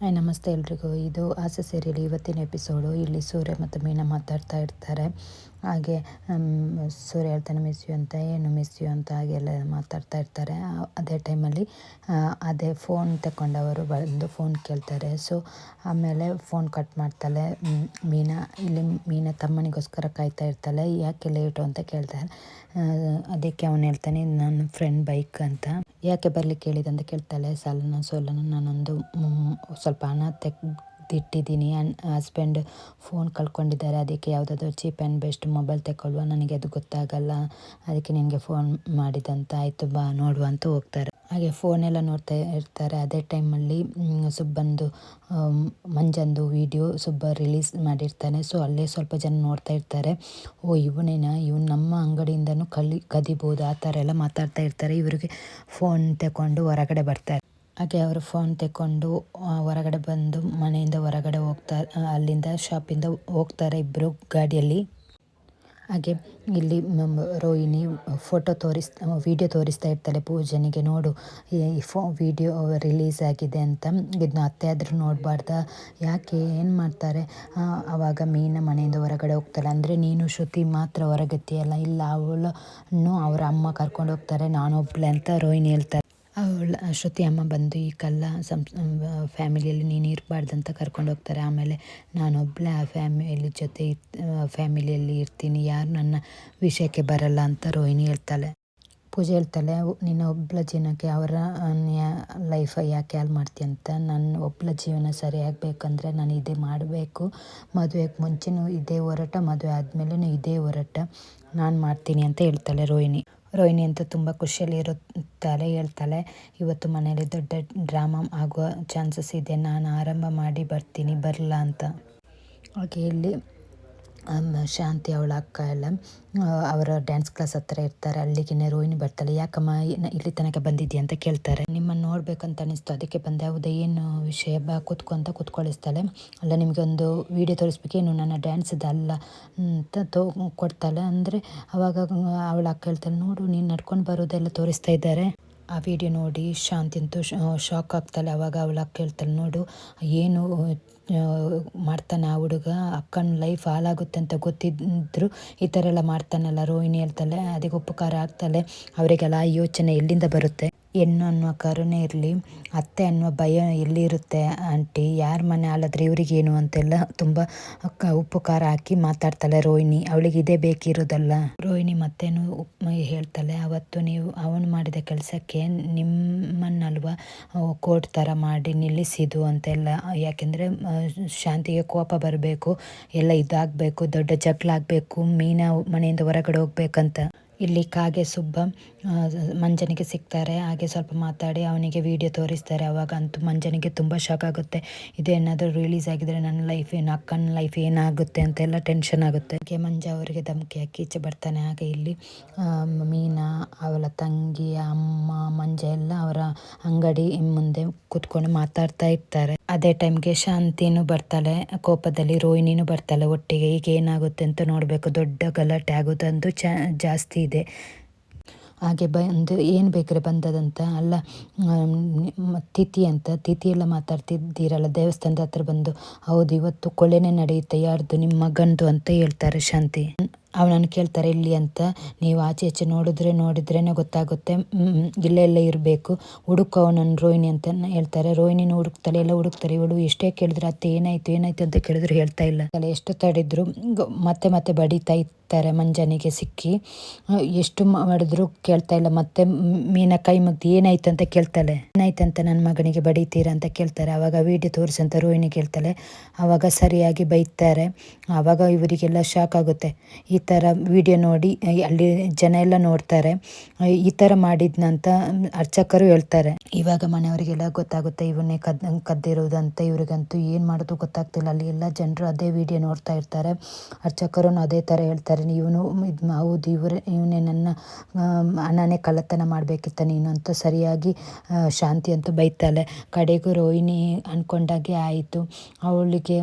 Hi, ನಮಸ್ತೆ ಎಲ್ರಿಗೂ. ಇದು ಆಸೆ ಸೇರಿಲಿ ಇವತ್ತಿನ ಎಪಿಸೋಡು. ಇಲ್ಲಿ ಸೂರ್ಯ ಮತ್ತು ಮೀನಾ ಮಾತಾಡ್ತಾ ಇರ್ತಾರೆ. ಹಾಗೆ ಸೂರ್ಯ ಹೇಳ್ತಾನೆ ಮಿಸ್ ಯು ಅಂತ, ಏನು ಮಿಸ್ ಯು ಅಂತ ಹಾಗೆಲ್ಲ ಮಾತಾಡ್ತಾ ಇರ್ತಾರೆ. ಅದೇ ಟೈಮಲ್ಲಿ ಅದೇ ಫೋನ್ ತಗೊಂಡವರು ಬಂದು ಫೋನ್ ಕೇಳ್ತಾರೆ. ಸೊ ಆಮೇಲೆ ಫೋನ್ ಕಟ್ ಮಾಡ್ತಾಳೆ ಮೀನಾ. ಇಲ್ಲಿ ಮೀನಾ ತಮ್ಮನಿಗೋಸ್ಕರ ಕಾಯ್ತಾ ಇರ್ತಾಳೆ. ಯಾಕೆ ಲೇಟು ಅಂತ ಕೇಳ್ತಾರೆ ಅದಕ್ಕೆ ಅವನು ಹೇಳ್ತಾನೆ, ನನ್ನ ಫ್ರೆಂಡ್ ಬೈಕ್ ಅಂತ. ಯಾಕೆ ಬರಲಿಕ್ಕೆ ಹೇಳಿದೆ ಅಂತ ಕೇಳ್ತಾಳೆ. ಸಾಲನ ಸೋಲನ ನಾನೊಂದು ಸ್ವಲ್ಪ ಹಣ ತೆಗೆದಿಟ್ಟಿದ್ದೀನಿ. ಹಸ್ಬೆಂಡ್ ಫೋನ್ ಕಳ್ಕೊಂಡಿದ್ದಾರೆ. ಅದಕ್ಕೆ ಯಾವುದಾದ್ರು ಚೀಪ್ ಆ್ಯಂಡ್ ಬೆಸ್ಟ್ ಮೊಬೈಲ್ ತಗೊಳ್ಳುವ ನನಗೆ ಅದು ಗೊತ್ತಾಗಲ್ಲ. ಅದಕ್ಕೆ ನಿನಗೆ ಫೋನ್ ಮಾಡಿದಂತ ಆಯಿತು ಬಾ, ನೋಡುವ ಅಂತ ಹೋಗ್ತಾರೆ. ಹಾಗೆ ಫೋನೆಲ್ಲ ನೋಡ್ತಾ ಇರ್ತಾರೆ. ಅದೇ ಟೈಮಲ್ಲಿ ಸುಬ್ಬಂದು ಮಂಜಂದು ವಿಡಿಯೋ ಸುಬ್ಬ ರಿಲೀಸ್ ಮಾಡಿರ್ತಾನೆ. ಸೊ ಅಲ್ಲೇ ಸ್ವಲ್ಪ ಜನ ನೋಡ್ತಾ ಇರ್ತಾರೆ. ಓ, ಇವನೇನ? ಇವನು ನಮ್ಮ ಅಂಗಡಿಯಿಂದನೂ ಕಲಿ, ಕದಿಬೋದು. ಆ ಥರ ಎಲ್ಲ ಮಾತಾಡ್ತಾ ಇರ್ತಾರೆ. ಇವರಿಗೆ ಫೋನ್ ತಗೊಂಡು ಹೊರಗಡೆ ಬರ್ತಾರೆ ಹಾಗೆ ಅವರು ಫೋನ್ ತಗೊಂಡು ಹೊರಗಡೆ ಬಂದು ಮನೆಯಿಂದ ಹೊರಗಡೆ ಹೋಗ್ತಾ ಅಲ್ಲಿಂದ ಶಾಪಿಂದ ಹೋಗ್ತಾರೆ ಇಬ್ಬರು ಗಾಡಿಯಲ್ಲಿ. ಹಾಗೆ ಇಲ್ಲಿ ರೋಹಿಣಿ ಫೋಟೋ ತೋರಿಸ್ ವಿಡಿಯೋ ತೋರಿಸ್ತಾ ಇರ್ತಾಳೆ ಪೂಜನಿಗೆ, ನೋಡು, ಈ ಫೋ ವಿಡಿಯೋ ರಿಲೀಸ್ ಆಗಿದೆ ಅಂತ ಇದನ್ನ ಅತ್ತೆ ಆದರೂ ನೋಡಬಾರ್ದ? ಯಾಕೆ, ಏನು ಮಾಡ್ತಾರೆ? ಆವಾಗ ಮೀನ ಮನೆಯಿಂದ ಹೊರಗಡೆ ಹೋಗ್ತಾಳೆ. ಅಂದರೆ ನೀನು ಶ್ರುತಿ ಮಾತ್ರ ಹೊರಗತ್ತಿಯಲ್ಲ, ಇಲ್ಲ, ಅವಳನ್ನು ಅವರ ಅಮ್ಮ ಕರ್ಕೊಂಡು ಹೋಗ್ತಾರೆ, ನಾನೊಬ್ಳೆ ಅಂತ ರೋಹಿಣಿ ಹೇಳ್ತಾರೆ ಅವಳ, ಶ್ರುತಿ ಅಮ್ಮ ಬಂದು ಈ ಕಲ್ಲ ಸಂ, ಫ್ಯಾಮಿಲಿಯಲ್ಲಿ ನೀನು ಇರಬಾರ್ದಂತ ಕರ್ಕೊಂಡು ಹೋಗ್ತಾರೆ. ಆಮೇಲೆ ನಾನೊಬ್ಬಳೇ ಆ ಫ್ಯಾಮಿಲಿ ಜೊತೆ ಫ್ಯಾಮಿಲಿಯಲ್ಲಿ ಇರ್ತೀನಿ. ಯಾರು ನನ್ನ ವಿಷಯಕ್ಕೆ ಬರಲ್ಲ ಅಂತ ರೋಹಿಣಿ ಹೇಳ್ತಾಳೆ. ಪೂಜೆ ಹೇಳ್ತಾಳೆ ನಿನ್ನ ಒಬ್ಬಳ ಜೀವನಕ್ಕೆ ಅವರ ಲೈಫ ಯಾಕೆ ಹಾಳು ಮಾಡ್ತೀಯ ಅಂತ. ನನ್ನ ಒಬ್ಬಳ ಜೀವನ ಸರಿಯಾಗಬೇಕಂದ್ರೆ ನಾನು ಇದೇ ಮಾಡಬೇಕು. ಮದುವೆಗೆ ಮುಂಚೆನೂ ಇದೇ ಹೊರಟ, ಮದುವೆ ಆದಮೇಲೂ ಇದೇ ಹೊರಟ. ನಾನು ಮಾಡ್ತೀನಿ ಅಂತ ಹೇಳ್ತಾಳೆ ರೋಹಿಣಿ. ರೋಹಿಣಿ ಅಂತ ತುಂಬ ಖುಷಿಯಲ್ಲಿ ಇರುತ್ತಾಳೆ, ಹೇಳ್ತಾಳೆ, ಇವತ್ತು ಮನೆಯಲ್ಲಿ ದೊಡ್ಡ ಡ್ರಾಮಾ ಆಗುವ ಚಾನ್ಸಸ್ ಇದೆ. ನಾನು ಆರಂಭ ಮಾಡಿ ಬರ್ತೀನಿ ಬರಲ್ಲ ಅಂತ. ಹಾಗೆ ಇಲ್ಲಿ ಶಾಂತಿ ಅವಳ ಅಕ್ಕ ಎಲ್ಲ ಅವರ ಡ್ಯಾನ್ಸ್ ಕ್ಲಾಸ್ ಹತ್ರ ಇರ್ತಾರೆ. ಅಲ್ಲಿಗೆ ರೋಹಿಣಿ ಬರ್ತಾಳೆ. ಯಾಕಮ್ಮ ಇಲ್ಲಿ ತನಕ ಬಂದಿದ್ದೀಯ ಅಂತ ಕೇಳ್ತಾರೆ. ನಿಮ್ಮನ್ನು ನೋಡಬೇಕಂತ ಅನಿಸ್ತು. ಅದಕ್ಕೆ ಬಂದೆ. ಹೌದಾ, ಏನು ವಿಷಯ? ಬಾ ಕೂತ್ಕೊಂತ ಕೂತ್ಕೊಳಿಸ್ತಾಳೆ. ಅಲ್ಲ, ನಿಮಗೆ ಒಂದು ವಿಡಿಯೋ ತೋರಿಸ್ಬೇಕೇನು ನನ್ನ ಡ್ಯಾನ್ಸ್ದು ಅಲ್ಲ ಅಂತ ತೋ, ಕೊಡ್ತಾಳೆ. ಅಂದರೆ ಅವಾಗ ಅವಳ ಅಕ್ಕ ಹೇಳ್ತಾಳೆ, ನೋಡು, ನೀನು ನಡ್ಕೊಂಡು ಬರೋದೆಲ್ಲ ತೋರಿಸ್ತಾ ಇದ್ದಾರೆ. ಆ ವಿಡಿಯೋ ನೋಡಿ ಶಾಂತಿ ಅಂತೂ ಶಾಕ್ ಆಗ್ತಾಳೆ. ಅವಾಗ ಅವಳ ಅಕ್ಕ ಹೇಳ್ತಾಳೆ, ನೋಡು, ಏನು ಮಾಡ್ತಾನೆ ಆ ಹುಡುಗ? ಅಕ್ಕನ ಲೈಫ್ ಹಾಳಾಗುತ್ತೆ ಅಂತ ಗೊತ್ತಿದ್ರು ಈ ಥರ ಎಲ್ಲ ಮಾಡ್ತಾನಲ್ಲ. ರೋಹಿಣಿ ಹೇಳ್ತಾಳೆ, ಅದಕ್ಕೆ ಉಪಕಾರ ಆಗ್ತಾಳೆ. ಅವರಿಗೆಲ್ಲ ಯೋಚನೆ ಎಲ್ಲಿಂದ ಬರುತ್ತೆ? ಹೆಣ್ಣು ಅನ್ನುವ ಕರುಣೆ ಇರಲಿ, ಅತ್ತೆ ಅನ್ನುವ ಭಯ ಎಲ್ಲಿರುತ್ತೆ ಆಂಟಿ? ಯಾರ ಮನೆ ಹಾಳಾದ್ರೆ ಇವರಿಗೇನು ಅಂತೆಲ್ಲ ತುಂಬ ಉಪ್ಪು ಖಾರ ಹಾಕಿ ಮಾತಾಡ್ತಾಳೆ ರೋಹಿಣಿ. ಅವಳಿಗೆ ಇದೇ ಬೇಕಿರೋದಲ್ಲ? ರೋಹಿಣಿ ಮತ್ತೇನು ಹೇಳ್ತಾಳೆ, ಅವತ್ತು ನೀವು ಅವನು ಮಾಡಿದ ಕೆಲಸಕ್ಕೆ ನಿಮ್ಮನ್ನಲ್ವ ಕೋರ್ಟ್ ಥರ ಮಾಡಿ ನಿಲ್ಲಿಸಿದು ಅಂತೆಲ್ಲ. ಯಾಕೆಂದರೆ ಶಾಂತಿಗೆ ಕೋಪ ಬರಬೇಕು, ಎಲ್ಲ ಇದಾಗಬೇಕು, ದೊಡ್ಡ ಜಗಳಾಗಬೇಕು ಮೀನಾ ಮನೆಯಿಂದ ಹೊರಗಡೆ ಹೋಗ್ಬೇಕಂತ. ಇಲ್ಲಿ ಕಾಗೆ ಸುಬ್ಬ ಮಂಜನಿಗೆ ಸಿಗ್ತಾರೆ, ಹಾಗೆ ಸ್ವಲ್ಪ ಮಾತಾಡಿ, ಅವನಿಗೆ ವಿಡಿಯೋ ತೋರಿಸ್ತಾರೆ. ಅವಾಗ ಅಂತೂ ಮಂಜನಿಗೆ ತುಂಬ ಶಾಕ್ ಆಗುತ್ತೆ. ಇದೇನಾದರೂ ರಿಲೀಸ್ ಆಗಿದ್ರೆ ನನ್ನ ಲೈಫ್ ಏನು, ಅಕ್ಕನ ಲೈಫ್ ಏನಾಗುತ್ತೆ ಅಂತೆಲ್ಲ ಟೆನ್ಷನ್ ಆಗುತ್ತೆ. ಹಾಗೆ ಮಂಜ ಅವರಿಗೆ ಧಮಕಿ ಹಾಕಿ ಈಚೆ ಬರ್ತಾನೆ. ಹಾಗೆ ಇಲ್ಲಿ ಮೀನಾ, ಅವಳ ತಂಗಿ, ಅಮ್ಮ, ಮಂಜ ಎಲ್ಲ ಅವರ ಅಂಗಡಿ ಮುಂದೆ ಕೂತ್ಕೊಂಡು ಮಾತಾಡ್ತಾ ಇರ್ತಾರೆ. ಅದೇ ಟೈಮ್ಗೆ ಶಾಂತಿನೂ ಬರ್ತಾಳೆ, ಕೋಪದಲ್ಲಿ ರೋಹಿಣಿನೂ ಬರ್ತಾಳೆ ಒಟ್ಟಿಗೆ. ಈಗ ಏನಾಗುತ್ತೆ ಅಂತ ನೋಡಬೇಕು. ದೊಡ್ಡ ಗಲಾಟೆ ಆಗೋದಂತೂ ಚ, ಜಾಸ್ತಿ ಇದೆ. ಹಾಗೆ ಬಂದು ಏನು ಬೇಕಾರೆ ಬಂದದಂತ? ಅಲ್ಲ ತಿಥಿ ಅಂತ ತಿಥಿ ಎಲ್ಲ ಮಾತಾಡ್ತಿದ್ದೀರಲ್ಲ, ದೇವಸ್ಥಾನದ ಹತ್ರ ಬಂದು, ಹೌದು, ಇವತ್ತು ಕೊಳೆನೇ ನಡೆಯುತ್ತೆ, ಯಾರ್ದು? ನಿಮ್ಮ ಮಗಂದು ಅಂತ ಹೇಳ್ತಾರೆ ಶಾಂತಿ. ಅವನನ್ನು ಕೇಳ್ತಾರೆ, ಇಲ್ಲಿ ಅಂತ. ನೀವು ಆಚೆ ಆಚೆ ನೋಡಿದ್ರೆ ನೋಡಿದ್ರೇ ಗೊತ್ತಾಗುತ್ತೆ. ಇಲ್ಲೇ ಎಲ್ಲ ಇರಬೇಕು. ಹುಡುಕು ಅವನನ್ನು, ರೋಹಿಣಿ ಅಂತ ಹೇಳ್ತಾರೆ. ರೋಹಿಣಿನ ಹುಡುಕ್ತಾಳೆ ಎಲ್ಲ ಹುಡುಕ್ತಾರೆ. ಇವಳು ಎಷ್ಟೇ ಕೇಳಿದ್ರೆ, ಅತ್ತೆ, ಏನಾಯ್ತು ಏನಾಯ್ತು ಅಂತ ಕೇಳಿದ್ರು ಹೇಳ್ತಾ ಇಲ್ಲ. ಎಷ್ಟು ತಡಿದ್ರು ಮತ್ತೆ ಮತ್ತೆ ಬಡಿತಾ ಇರ್ತಾರೆ ಮಂಜನಿಗೆ ಸಿಕ್ಕಿ. ಎಷ್ಟು ಮಾಡಿದ್ರು ಕೇಳ್ತಾ ಇಲ್ಲ. ಮತ್ತೆ ಮೀನ ಕೈ ಮುಗ್ದು ಏನಾಯ್ತು ಅಂತ ಕೇಳ್ತಾಳೆ. ಏನಾಯ್ತು ಅಂತ ನನ್ನ ಮಗನಿಗೆ ಬಡಿತೀರಾ ಅಂತ ಕೇಳ್ತಾರೆ. ಆವಾಗ ವೀಡಿಯೋ ತೋರಿಸಂತ ರೋಹಿಣಿ ಕೇಳ್ತಾಳೆ. ಅವಾಗ ಸರಿಯಾಗಿ ಬೈತಾರೆ. ಆವಾಗ ಇವರಿಗೆಲ್ಲ ಶಾಕ್ ಆಗುತ್ತೆ. ಈ ಥರ ವಿಡಿಯೋ ನೋಡಿ ಅಲ್ಲಿ ಜನ ಎಲ್ಲ ನೋಡ್ತಾರೆ. ಈ ಥರ ಮಾಡಿದ್ನಂತ ಅರ್ಚಕರು ಹೇಳ್ತಾರೆ. ಇವಾಗ ಮನೆಯವರಿಗೆಲ್ಲ ಗೊತ್ತಾಗುತ್ತೆ ಇವನ್ನೇ ಕದ್, ಕದ್ದಿರೋದಂತ. ಇವರಿಗಂತೂ ಏನು ಮಾಡೋದು ಗೊತ್ತಾಗ್ತಿಲ್ಲ. ಅಲ್ಲಿ ಎಲ್ಲ ಜನರು ಅದೇ ವಿಡಿಯೋ ನೋಡ್ತಾ ಇರ್ತಾರೆ. ಅರ್ಚಕರು ಅದೇ ಥರ ಹೇಳ್ತಾರೆ. ಹೇಳ್ತಾರೆ ಇವನು ಇದು ಹೌದು, ಇವರೇ, ಇವನೇ ನನ್ನ ಹಣನೇ ಕಳ್ಳತನ ಮಾಡಬೇಕಿತ್ತ ನೀನು ಅಂತ ಸರಿಯಾಗಿ ಶಾಂತಿ ಅಂತ ಬೈತಾಳೆ. ಕಡೆಗೂ ರೋಹಿಣಿ ಅಂದ್ಕೊಂಡಾಗೆ ಆಯಿತು. ಅವಳಿಗೆ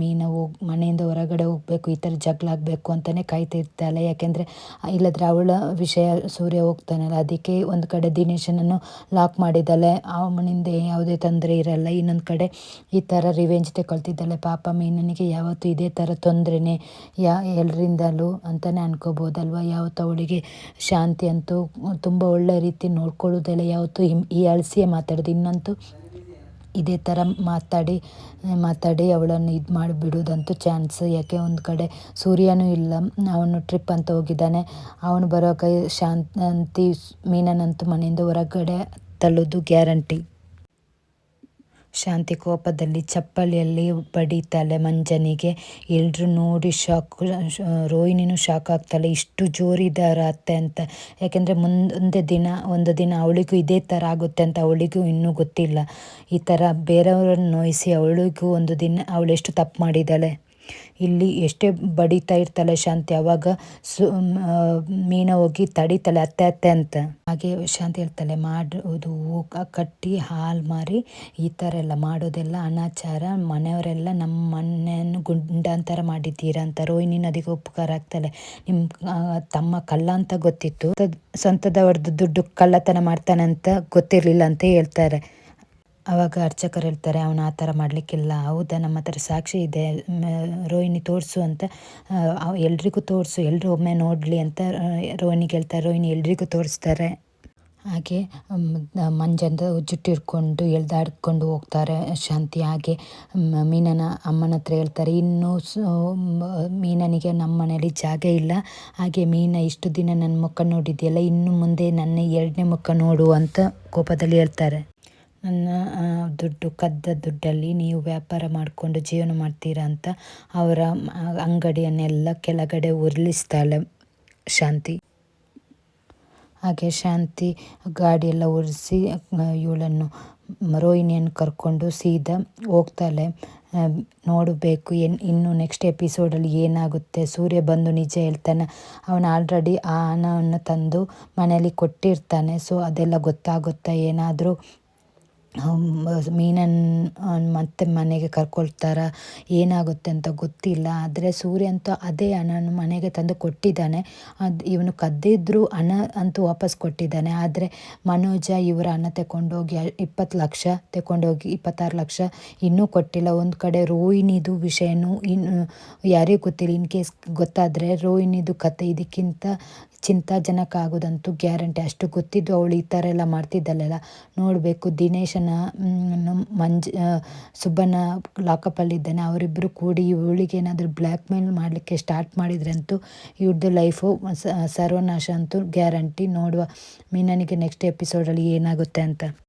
ಮೀನಾ ಹೋಗಿ, ಮನೆಯಿಂದ ಹೊರಗಡೆ ಹೋಗಬೇಕು, ಈ ಥರ ಜಗಳಾಗಬೇಕು ಅಂತಲೇ ಕಾಯ್ತಿರ್ತಾಳೆ ಯಾಕೆಂದರೆ, ಇಲ್ಲದ್ರೆ ಅವಳ ವಿಷಯ ಸೂರ್ಯ ಹೋಗ್ತಾನಲ್ಲ, ಅದಕ್ಕೆ ಒಂದು ಕಡೆ ದಿನೇಶನನ್ನು ಲಾಕ್ ಮಾಡಿದ್ದಾಳೆ. ಅವನಿಂದ ಯಾವುದೇ ತೊಂದರೆ ಇರಲ್ಲ. ಇನ್ನೊಂದು ಕಡೆ ಈ ಥರ ರಿವೆಂಜ್ ತಗೊಳ್ತಿದ್ದಾಳೆ. ಪಾಪ ಮೀನನಿಗೆ ಯಾವತ್ತೂ ಇದೇ ಥರ ತೊಂದರೆನೇ, ಯಾ ಎಲ್ಲರಿಂದಲೂ ಅಂತಲೇ ಅನ್ಕೋಬೋದಲ್ವ? ಯಾವತ್ತು ಅವಳಿಗೆ ಶಾಂತಿ ಅಂತೂ ತುಂಬ ಒಳ್ಳೆ ರೀತಿ ನೋಡ್ಕೊಳ್ಳೋದೆಲ್ಲ ಯಾವತ್ತು ಈ ಅಳಿಸಿಯೇ ಮಾತಾಡೋದು. ಇನ್ನಂತೂ ಇದೇ ಥರ ಮಾತಾಡಿ ಮಾತಾಡಿ ಅವಳನ್ನು ಇದು ಮಾಡಿಬಿಡೋದಂತೂ ಚಾನ್ಸ್. ಯಾಕೆ ಒಂದು ಕಡೆ ಸೂರ್ಯನೂ ಇಲ್ಲ, ಅವನು ಟ್ರಿಪ್ ಅಂತ ಹೋಗಿದ್ದಾನೆ. ಅವನು ಬರೋ ಕೈ ಶಾಂತಿ ಮೀನನಂತೂ ಮನೆಯಿಂದ ಹೊರಗಡೆ ತಳ್ಳೋದು ಗ್ಯಾರಂಟಿ. ಶಾಂತಿ ಕೋಪದಲ್ಲಿ ಚಪ್ಪಲಿಯಲ್ಲಿ ಬಡಿತಾಳೆ ಮಂಜನಿಗೆ ಎಲ್ಲರೂ ನೋಡಿ ಶಾಕ್, ರೋಹಿಣಿನೂ ಶಾಕ್ ಆಗ್ತಾಳೆ. ಇಷ್ಟು ಜೋರಿದಾರ ಅತ್ತೆ ಅಂತ. ಯಾಕೆಂದರೆ ಮುಂದೆ ದಿನ, ಒಂದು ದಿನ ಅವಳಿಗೂ ಇದೇ ಥರ ಆಗುತ್ತೆ ಅಂತ ಅವಳಿಗೂ ಇನ್ನೂ ಗೊತ್ತಿಲ್ಲ. ಈ ಥರ ಬೇರೆಯವರನ್ನು ನೋಯಿಸಿ ಅವಳಿಗೂ ಒಂದು ದಿನ ಅವಳೆಷ್ಟು ತಪ್ಪು ಮಾಡಿದ್ದಾಳೆ? ಇಲ್ಲಿ ಎಷ್ಟೇ ಬಡಿತಾ ಇರ್ತಾಳೆ ಶಾಂತಿ, ಅವಾಗ ಸು ಮೀನ ಹೋಗಿ ತಡಿತಾಳೆ, ಅತ್ತೆ ಅತ್ತೆ ಅಂತ. ಹಾಗೆ ಶಾಂತಿ ಹೇಳ್ತಾಳೆ ಮಾಡೋದು ಕಟ್ಟಿ, ಹಾಲು ಮಾರಿ, ಈ ಥರ ಎಲ್ಲ ಮಾಡೋದೆಲ್ಲ ಅನಾಚಾರ, ಮನೆಯವರೆಲ್ಲ ನಮ್ಮ ಮನೆಯನ್ನು ಗುಂಡಾಂತರ ಮಾಡಿದ್ದೀರಾ ಅಂತ ರೋಹಿಣಿ ನದಿಗೆ ಉಪಕಾರ ಆಗ್ತಾಳೆ. ನಿಮ್ಮ ತಮ್ಮ ಕಳ್ಳ ಅಂತ ಗೊತ್ತಿತ್ತು. ಸ್ವಂತದವ್ರದ್ದು ದುಡ್ಡು ಕಳ್ಳತನ ಮಾಡ್ತಾನೆ ಅಂತ ಗೊತ್ತಿರಲಿಲ್ಲ ಅಂತ ಹೇಳ್ತಾರೆ. ಆವಾಗ ಅರ್ಚಕರು ಹೇಳ್ತಾರೆ, ಅವನು ಆ ಥರ ಮಾಡಲಿಕ್ಕಿಲ್ಲ, ಹೌದಾ? ನಮ್ಮ ಹತ್ರ ಸಾಕ್ಷಿ ಇದೆ ರೋಹಿಣಿ ತೋರಿಸು ಅಂತ ಎಲ್ರಿಗೂ ತೋರಿಸು ಎಲ್ಲರೂ ಒಮ್ಮೆ ನೋಡಲಿ ಅಂತ ರೋಹಿಣಿಗೆ ಹೇಳ್ತಾರೆ ರೋಹಿಣಿ ಎಲ್ರಿಗೂ ತೋರಿಸ್ತಾರೆ. ಹಾಗೆ ಮಂಜಂದ ಜುಟ್ಟಿರ್ಕೊಂಡು ಎಳ್ದಾಡ್ಕೊಂಡು ಹೋಗ್ತಾರೆ, ಶಾಂತಿ ಹಾಗೆ ಮೀನನ ಅಮ್ಮನ ಹತ್ರ ಹೇಳ್ತಾರೆ, ಇನ್ನೂ ಮೀನನಿಗೆ ನಮ್ಮ ಮನೇಲಿ ಜಾಗ ಇಲ್ಲ, ಹಾಗೆ ಮೀನ ಇಷ್ಟು ದಿನ ನನ್ನ ಮುಖ ನೋಡಿದೆಯಲ್ಲ, ಇನ್ನು ಮುಂದೆ ನನ್ನ ಎರಡನೇ ಮುಖ ನೋಡು ಅಂತ ಕೋಪದಲ್ಲಿ ಹೇಳ್ತಾರೆ. ನನ್ನ ದುಡ್ಡು, ಕದ್ದ ದುಡ್ಡಲ್ಲಿ ನೀವು ವ್ಯಾಪಾರ ಮಾಡಿಕೊಂಡು ಜೀವನ ಮಾಡ್ತೀರಾ ಅಂತ ಅವರ ಅಂಗಡಿಯನ್ನೆಲ್ಲ ಕೆಳಗಡೆ ಉರುಳಿಸ್ತಾಳೆ ಶಾಂತಿ. ಹಾಗೆ ಶಾಂತಿ ಗಾಡಿಯೆಲ್ಲ ಉರಿಸಿ ಇವಳನ್ನು ರೋಹಿಣಿಯನ್ನು ಕರ್ಕೊಂಡು ಸೀದಾ ಹೋಗ್ತಾಳೆ. ನೋಡಬೇಕು, ಏನು, ಇನ್ನು ನೆಕ್ಸ್ಟ್ ಎಪಿಸೋಡಲ್ಲಿ ಏನಾಗುತ್ತೆ? ಸೂರ್ಯ ಬಂದು ನಿಜ ಹೇಳ್ತಾನೆ. ಅವನು ಆಲ್ರೆಡಿ ಆ ಹಣವನ್ನು ತಂದು ಮನೆಯಲ್ಲಿ ಕೊಟ್ಟಿರ್ತಾನೆ. ಸೊ ಅದೆಲ್ಲ ಗೊತ್ತಾಗುತ್ತಾ ಏನಾದರೂ ಮೀನನ್ನು ಮತ್ತೆ ಮನೆಗೆ ಕರ್ಕೊಳ್ತಾರ, ಏನಾಗುತ್ತೆ ಅಂತ ಗೊತ್ತಿಲ್ಲ. ಆದರೆ ಸೂರ್ಯ ಅಂತೂ ಅದೇ ಹಣನ ಮನೆಗೆ ತಂದು ಕೊಟ್ಟಿದ್ದಾನೆ. ಅದು ಇವನು ಕದ್ದಿದ್ರು ಹಣ ಅಂತೂ ವಾಪಸ್ ಕೊಟ್ಟಿದ್ದಾನೆ. ಆದರೆ ಮನೋಜ ಇವರ ಹಣ ತಗೊಂಡೋಗಿ ಇಪ್ಪತ್ತು ಲಕ್ಷ ತಗೊಂಡೋಗಿ ಇಪ್ಪತ್ತಾರು ಲಕ್ಷ ಇನ್ನೂ ಕೊಟ್ಟಿಲ್ಲ. ಒಂದು ಕಡೆ ರೋಹಿಣಿದು ವಿಷಯನೂ ಇನ್ನು ಯಾರಿಗೂ ಗೊತ್ತಿಲ್ಲ. ಇನ್ ಕೇಸ್ ಗೊತ್ತಾದರೆ ರೋಹಿಣಿದು ಕತೆ ಇದಕ್ಕಿಂತ ಚಿಂತಾಜನಕ ಆಗೋದಂತೂ ಗ್ಯಾರಂಟಿ. ಅಷ್ಟು ಗೊತ್ತಿದ್ದು ಅವಳು ಈ ಥರ ಎಲ್ಲ ಮಾಡ್ತಿದ್ದಲ್ಲೆಲ್ಲ. ನೋಡಬೇಕು, ದಿನೇಶನ ಮಂಜ್ ಸುಬ್ಬಣ್ಣ ಲಾಕಪ್ಪಲ್ಲಿದ್ದಾನೆ ಅವರಿಬ್ಬರು ಕೂಡಿ ಇವಳಿಗೆ ಏನಾದರೂ ಬ್ಲ್ಯಾಕ್ ಮೇಲ್ ಮಾಡಲಿಕ್ಕೆ ಸ್ಟಾರ್ಟ್ ಮಾಡಿದ್ರಂತೂ ಇವ್ರದ್ದು ಲೈಫು ಸರ್ವನಾಶ ಅಂತೂ ಗ್ಯಾರಂಟಿ. ನೋಡುವ ಮೀನನಿಗೆ ನೆಕ್ಸ್ಟ್ ಎಪಿಸೋಡಲ್ಲಿ ಏನಾಗುತ್ತೆ ಅಂತ.